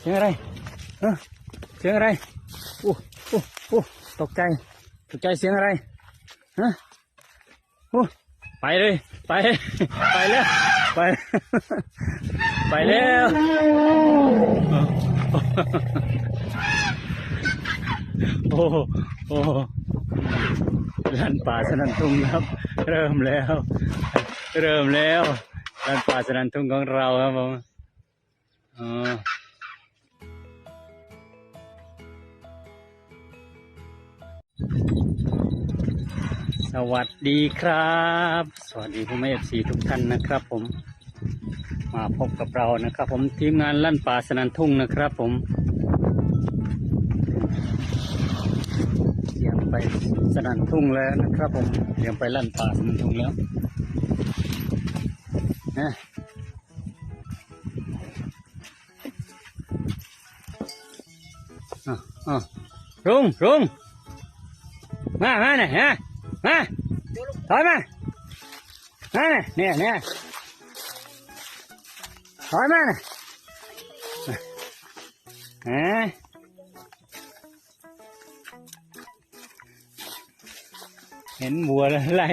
เสียงอะไรฮะเสียงอะไรโอ้โอ้โอ้ตกใจ ตกใจเสียงอะไรฮะโอ้ไปเลย ไป ไปแล้ว ไป ไปแล้วโอ้โหโอ้โหลันป่าสนันทุ่งครับ เริ่มแล้ว เริ่มแล้วลันป่าสนันทุ่งของเราครับผมอ๋อ สวัสดีครับ สวัสดีผู้แม่เอฟซีทุกท่านนะครับผม มาพบกับเรานะครับ ผมทีมงานลั่นป่าสนันทุ่งนะครับผมเสียงไปสนันทุ่งแล้วนะครับผมเสียงไปลั่นป่าสนันทุ่งแล้วนะอะอะรุงรุง มามาหน่อยฮะมาถอยมามาเนี่ยเนี่ยเนี่ยถอยมาฮะเห็นวัวแล้วไล่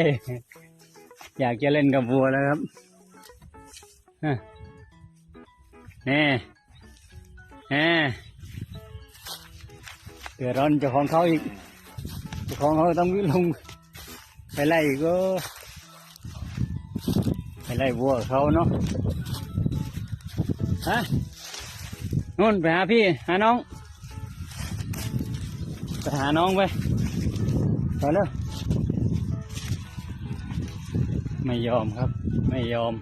อยากจะเล่นกับวัวแล้วครับฮะแน่แน่เดือดร้อนเจ้าของเขาอีก ของเขาต้องวิ่งลงไปไล่ก็ไปไล่วัวเขาเนาะฮะนู่นไปหาพี่หาน้องไปหาน้องไปไปแล้วไม่ยอมครับ ไม่ยอม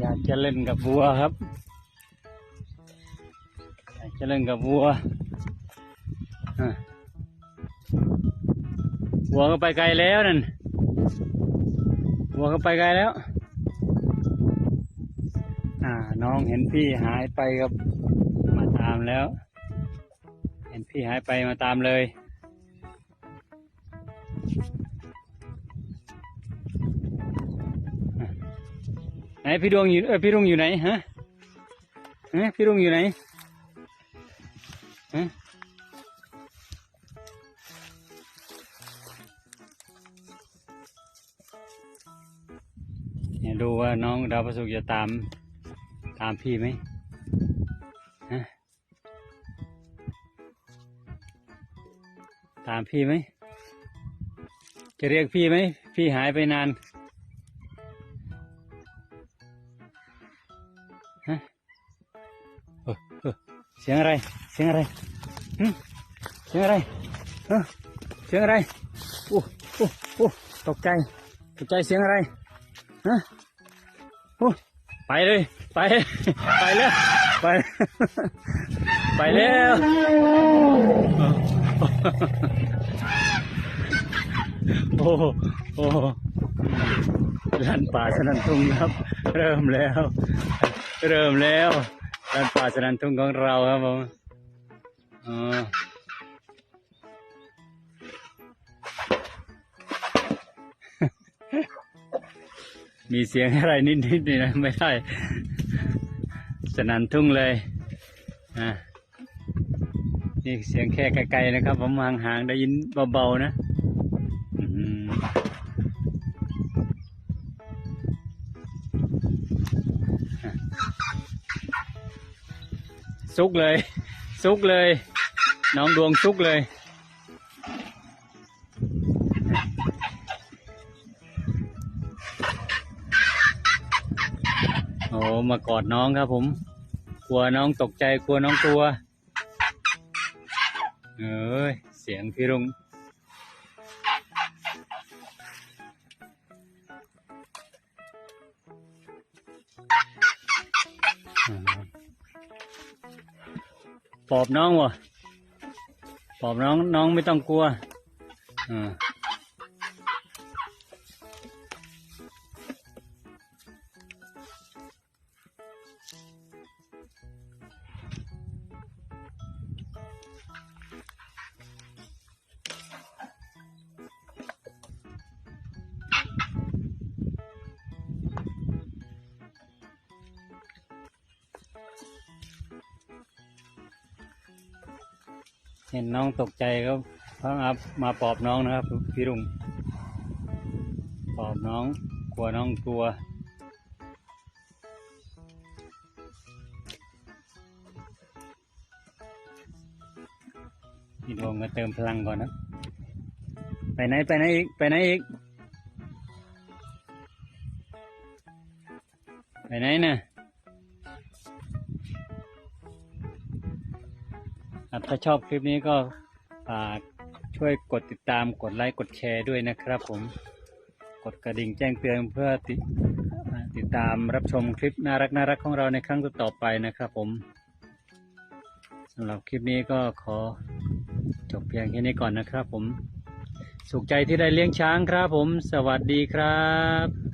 อยากจะเล่นกับวัวครับ อยากจะเล่นกับวัว วัวก็ไปไกลแล้วนั่นวัวก็ไปไกลแล้ว อ่า น้องเห็นพี่หายไปครับ มาตามแล้ว เห็นพี่หายไปมาตามเลยไหนพี่ดวงอยู่เออพี่ดวงอยู่ไหนฮะฮะพี่ดวงอยู่ไหนฮะ เนี่ยดูว่าน้องดาวประสุกจะตามตามพี่ไหมฮะตามพี่ไหม จะเรียกพี่ไหม พี่หายไปนานฮะเออเออเสียงอะไร เสียงอะไรหึเสียงอะไรเสียงอะไรโอ้โอ้โอ้ตกใจ ตกใจเสียงอะไร ฮะโอ้ไปเลย ไป ไปแล้วไป ไปแล้วโอ้โหโอ้โหลันป่าสนันทุ่งครับ เริ่มแล้ว เริ่มแล้วลันป่าสนันทุ่งของเราครับผมอ๋อ มีเสียงอะไรนิดๆนี่นะไม่ได้ สนันทุ่งเลยอะนี่เสียงแค่ไกลๆนะครับ ผมห่างๆได้ยินเบาๆนะอื้อหืออะซุกเลย ซุกเลย น้องดวงซุกเลย โอ้มากอดน้องครับผม กลัวน้องตกใจกลัวน้องกลัว เอ้ย เสียงพี่รุงอ่าปอบน้องวะปอบน้องน้องไม่ต้องกลัวอ่า เห็นน้องตกใจก็พังอัพมาปลอบน้องนะครับ พี่รุ่งปลอบน้องกลัวน้องกลัว พี่ดวงมาเติมพลังก่อนนะ ไปไหนไปไหนอีก ไปไหนอีก ไปไหนนะ่ะ ถ้าชอบคลิปนี้ก็ฝากช่วยกดติดตามกดไลค์กดแชร์ด้วยนะครับผมกดกระดิ่งแจ้งเตือนเพื่อติดติดตามรับชมคลิปน่ารักน่ารักของเราในครั้งต่อไปนะครับผมสำหรับคลิปนี้ก็ขอจบเพียงแค่นี้ก่อนนะครับผม สุขใจที่ได้เลี้ยงช้างครับผม สวัสดีครับ